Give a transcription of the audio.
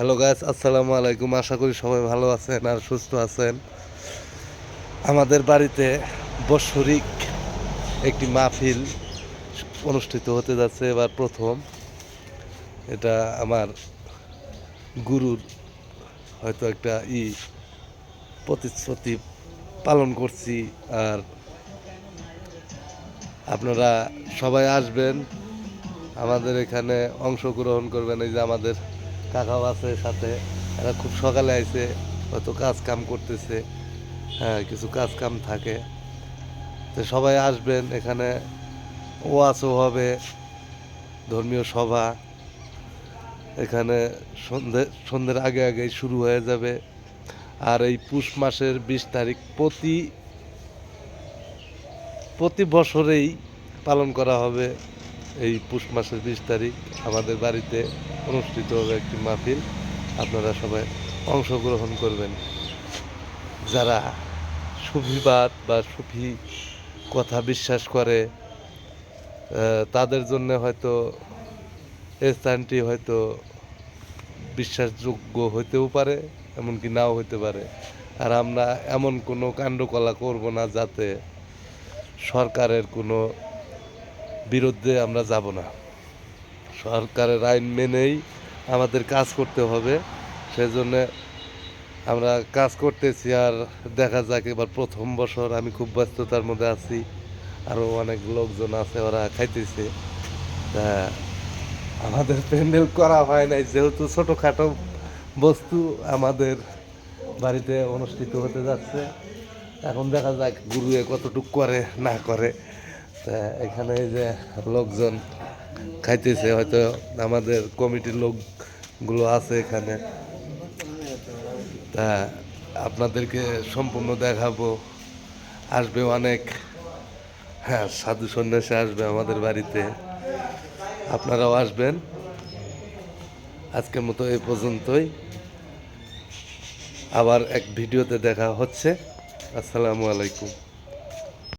Hello গাছ আসসালামু আলাইকুম আশা করি সবাই ভালো আছেন আর সুস্থ আছেন। আমাদের বাড়িতে বৎসরিক একটি মাহফিল অনুষ্ঠিত হতে যাচ্ছে এবার প্রথম। এটা আমার গুরুর হয়তো একটা ই প্রতিশ্রুতি পালন করছি আর আপনারা সবাই আসবেন। আমাদের এখানে অংশগ্রহণ করবেন, এই যে আমাদের কাকাও আছে সাথে, এরা খুব সকালে আইছে, হয়তো কাজ কাম করতেছে হ্যাঁ কিছু কাজ কাম থাকে। তো সবাই আসবেন এখানে ওয়াচও হবে, ধর্মীয় সভা। এখানে সন্ধে, সন্ধ্যের আগে আগেই শুরু হয়ে যাবে। আর এই পুষ মাসের বিশ তারিখ প্রতি প্রতি বছরেই পালন করা হবে। এই পুষ মাসের বিশ তারিখ আমাদের বাড়িতে অনুষ্ঠিত হবে একটি মাহফিল। আপনারা সবাই অংশগ্রহণ করবেন। যারা সুফিবাদ বা সুফি কথা বিশ্বাস করে তাদের জন্য হয়তো এই স্থানটি হয়তো বিশ্বাসযোগ্য হতেও পারে, এমনকি নাও হতে পারে। আর আমরা এমন কোনো কাণ্ডকলা করব না যাতে সরকারের কোনো বিরুদ্ধে আমরা যাব না। সরকারের আইন মেনেই আমাদের কাজ করতে হবে। সেজন্য আমরা কাজ করতেছি আর দেখা যাক, এবার প্রথম বছর আমি খুব ব্যস্ততার মধ্যে আছি। আরও অনেক লোকজন আছে, ওরা খাইতেছে। তা আমাদের প্যান্ডেল করা হয় নাই, যেহেতু ছোটোখাটো বস্তু আমাদের বাড়িতে অনুষ্ঠিত হতে যাচ্ছে। এখন দেখা যাক গুরুয়ে কতটুক করে, না করে। এখানে এই যে লোকজন খাইতেছে, হয়তো আমাদের কমিটির লোকগুলো আছে এখানে। তা আপনাদেরকে সম্পূর্ণ দেখাবো। আসবে অনেক হ্যাঁ সাধু সন্ন্যাসী আসবে আমাদের বাড়িতে। আপনারাও আসবেন। আজকের মতো এই পর্যন্তই। আবার এক ভিডিওতে দেখা হচ্ছে। আসসালামু আলাইকুম।